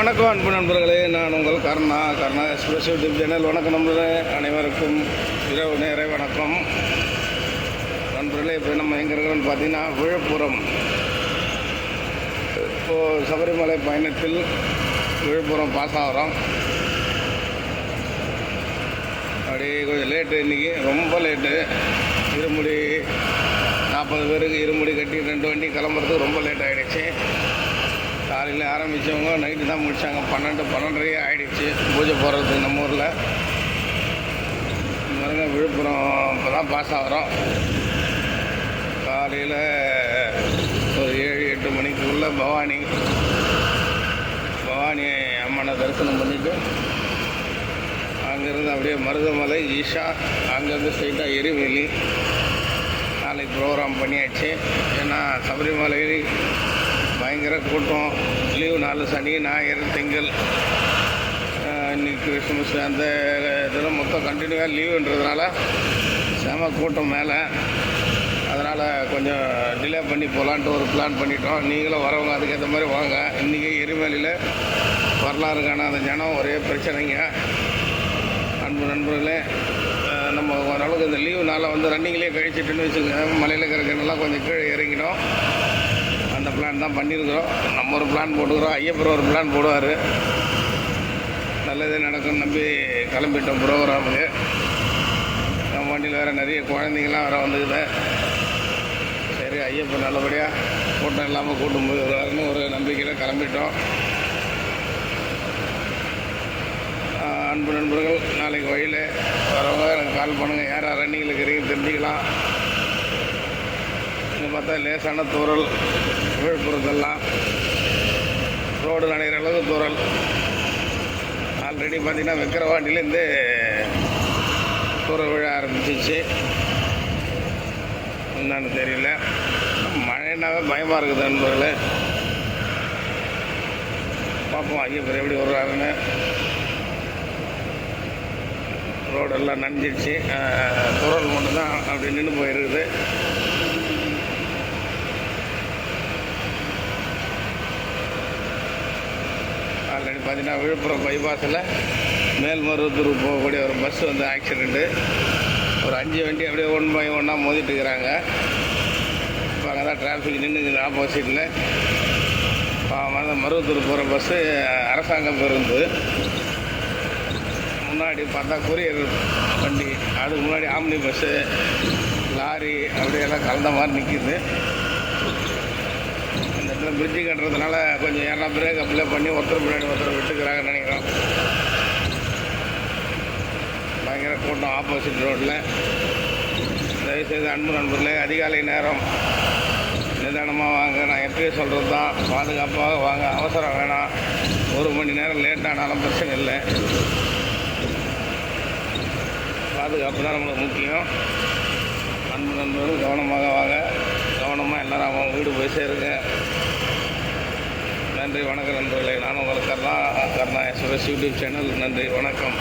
வணக்கம் அன்பு நண்பர்களே. நான் உங்கள் Karna Karna Express YouTube channel வணக்கம் நண்பர்களே. அனைவருக்கும் இரவு நேர வணக்கம். நண்பர்களே இப்போ நம்ம எங்கே இருக்கிறோம்னு பார்த்தீங்கன்னா விழுப்புரம். இப்போது சபரிமலை பயணத்தில் விழுப்புரம் பாஸ் ஆகிறோம். அப்படியே கொஞ்சம் லேட்டு இன்றைக்கி ரொம்ப லேட்டு இருமுடி நாற்பது பேருக்கு இருமுடி கட்டி ரெண்டு வண்டி கிளம்புறதுக்கு ரொம்ப லேட் ஆகிடுச்சு காலையில் ஆரம்பித்தவங்க நைட்டு தான் முடித்தாங்க பன்னெண்டு பன்னெண்டரையே ஆகிடுச்சு பூஜை போடுறதுக்கு நம்ம ஊரில். பாருங்க விழுப்புரம் இப்போ தான் பாஸ் ஆகிறோம். காலையில் ஒரு ஏழு எட்டு மணிக்குள்ளே பவானி. பவானி அம்மனை தரிசனம் பண்ணிவிட்டு அங்கேருந்து அப்படியே மருதமலை ஈஷா அங்கேருந்து ஸ்ட்ரெயிட்டாக எரிவேலி நாளைக்கு ப்ரோக்ராம் பண்ணியாச்சு. ஏன்னா சபரிமலை பயங்கர கூட்டம். லீவு நாலு சனி ஞாயிறு திங்கள். இன்றைக்கி இன்னைக்கு அந்த இதெல்லாம் மொத்தம் கண்டினியூவாக லீவுன்றதுனால செம கூட்டம் மேலே. அதனால் கொஞ்சம் டிலே பண்ணி போகலான்ட்டு ஒரு பிளான் பண்ணிட்டோம். நீங்களும் வரவங்க அதுக்கேற்ற மாதிரி வாங்க. இன்றைக்கி எரிமலையில் வரலாறுக்கான அந்த ஜனம் ஒரே பிரச்சனைங்க. அன்பு நண்பர்களே நம்ம ஓரளவுக்கு இந்த லீவு நாளில் வந்து ரன்னிங்லேயே கழிச்சிட்டுன்னு வச்சுக்கோங்க. மலையில் இருக்கிறக்கெல்லாம் கொஞ்சம் கீழே இறங்கிடும் அந்த பிளான் தான் பண்ணியிருக்கிறோம். நம்ம ஒரு பிளான் போட்டுக்கிறோம். ஐயப்பர் ஒரு பிளான் போடுவார். நல்லது நடக்கும்னு நம்பி கிளம்பிட்டோம் ப்ரோக்ராமுக்கு நம்ம வண்டியில் வேறு நிறைய குழந்தைங்களாம் வேறு வந்துக்குது சரி ஐயப்பன் நல்லபடியாக கூட்டம் இல்லாமல் கூட்டும் போய் ஒரு நம்பிக்கையில் கிளம்பிட்டோம். அன்பு நண்பர்கள் நாளைக்கு வழியில் வரவங்க எனக்கு கால் பண்ணுங்கள் யார் யார் ரன்னிங்கில் இருக்கிறீங்க தெரிஞ்சுக்கலாம். இங்கே பார்த்தா லேசான தூரல் விழுப்புரத்தெல்லாம் ரோடு நனைகிற அளவுக்கு தூரல் ஆல்ரெடி பார்த்தீங்கன்னா விக்கிரவாண்டிலேருந்து தூர விழ ஆரம்பிச்சிச்சு. என்னன்னு தெரியல. மழைனாவே பயமாக இருக்குது நண்பர்களே. பார்ப்போம் ஐயப்பர் எப்படி வருவாருன்னு ரோடெல்லாம் நனைஞ்சிடுச்சு குரல் மட்டும்தான் அப்படி நின்று போயிருக்குது. முன்னாடி பார்த்தீங்கன்னா விழுப்புரம் பைபாஸில் மேல்மருவத்தூர் போகக்கூடிய ஒரு பஸ் வந்து ஆக்சிடெண்ட்டு ஒரு அஞ்சு வண்டி அப்படியே ஒன் பை ஒன்னாக மோதிட்டு இருக்கிறாங்க. இப்போ அங்கே தான் டிராஃபிக் நின்றுக்குது ஆப்போசிட்டில் அந்த மருவத்தூர் போகிற பஸ்ஸு அரசாங்கம் பேருந்து. முன்னாடி பார்த்தா கொரியர் வண்டி. அதுக்கு முன்னாடி ஆம்னி பஸ்ஸு லாரி அப்படியெல்லாம் கலந்த மாதிரி நிற்கிது பிரிட்ஜு கட்டுறதுனால கொஞ்சம் யாரா பிரேக் அப்ளை பண்ணி ஒருத்தர் முன்னாடி ஒருத்தர் விட்டுக்கிறாங்கன்னு நினைக்கிறோம். பயங்கர கூட்டம் ஆப்போசிட் ரோட்டில் தயவுசெய்து அன்பு நண்பர்களே அதிகாலை நேரம். நிதானமாக வாங்க. நான் எப்பயும் சொல்கிறது தான் பாதுகாப்பாக வாங்க. அவசரம் வேணாம். ஒரு மணி நேரம் லேட் ஆனாலும் பிரச்சனை இல்லை. பாதுகாப்பு தான் நம்மளுக்கு முக்கியம். அன்பு நண்பர்கள் கவனமாக வாங்க. கவனமாக எல்லோரும் அவங்க வீடு போய் சேருங்க. நன்றி வணக்கம் நண்பர்களே. நான் உங்களுக்கு Karna Karna Express YouTube channel. நன்றி வணக்கம்.